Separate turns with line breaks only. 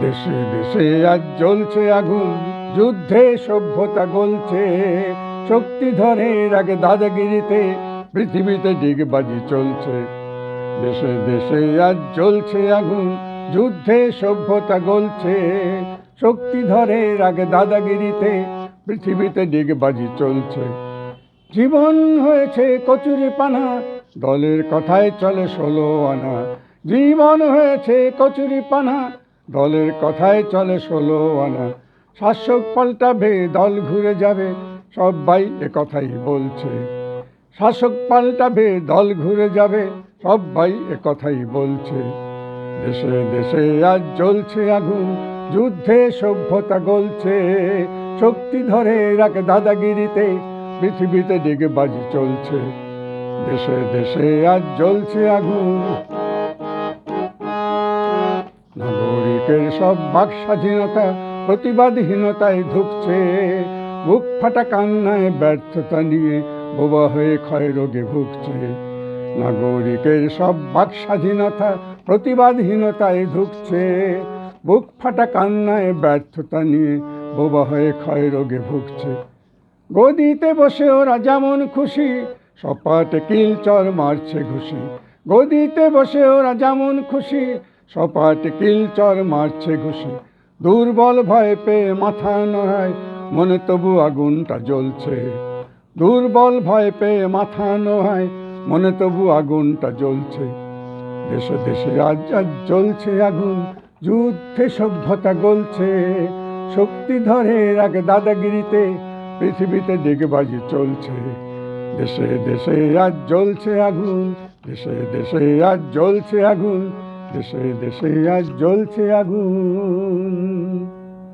দেশে দেশে আজ জ্বলছে আগুন, যুদ্ধে সভ্যতা গলছে। শক্তি ধরে আগে দাদাগিরিতে পৃথিবীতে ডিগবাজি চলছে। দেশে দেশে আজ জ্বলছে আগুন, যুদ্ধে সভ্যতা গলছে। শক্তি ধরে আগে দাদাগিরিতে পৃথিবীতে ডিগবাজি চলছে। জীবন হয়েছে কচুরি পানা দলের কথায় চলে ষোলো আনা। জীবন হয়েছে কচুরি পানা। দলের কথায় চলে ষোলো আনা। শাসক পাল্টাবে দল ঘুরে যাবে সবাই এ কথাই বলছে। শাসক পাল্টাবে দল ঘুরে যাবে সবাই এ কথাই বলছে। দেশে দেশে আজ জ্বলছে আগুন, যুদ্ধে সভ্যতা গলছে। শক্তি ধরে রাখে দাদাগিরিতে, পৃথিবীতে ডেকে বাজি চলছে। দেশে দেশে আজ জ্বলছে আগুন। নাগরিকের সব বাক স্বাধীনতা প্রতিবাদহীনতায় ধুকছে। বুক ফাটা কান্নায় ব্যর্থতা নিয়ে বোবা হয়ে ক্ষয় রোগে ভুগছে। নাগরিকের সব বাক স্বাধীনতা প্রতিবাদহীনতায় ধুকছে। বুক ফাটা কান্নায় ব্যর্থতা নিয়ে বোবা হয়ে ক্ষয় রোগে ভুগছে। গদিতে বসে ওরা যেমন খুশি, সপাটে কিলচর মারছে ঘুষি। গদিতে বসে ওরা যেমন খুশি সপাটে কিলচর মারছে ঘুষি। দুর্বল ভয় পেয়ে মাথা নড়ায়, মনে তবু আগুনটা জ্বলছে। দুর্বল ভয় পেয়ে মাথা নোহায় মনে তবু আগুনটা জ্বলছে। দেশে দেশে আজ আজ জ্বলছে আগুন, যুদ্ধে সভ্যতা গলছে। শক্তি ধরে রাগে দাদাগিরিতে, পৃথিবীতে ডিগবাজি চলছে। দেশে দেশে আজ জ্বলছে আগুন, দেশে দেশে আজ জ্বলছে আগুন। দেশে দেশে আজ জ্বলছে আগুন।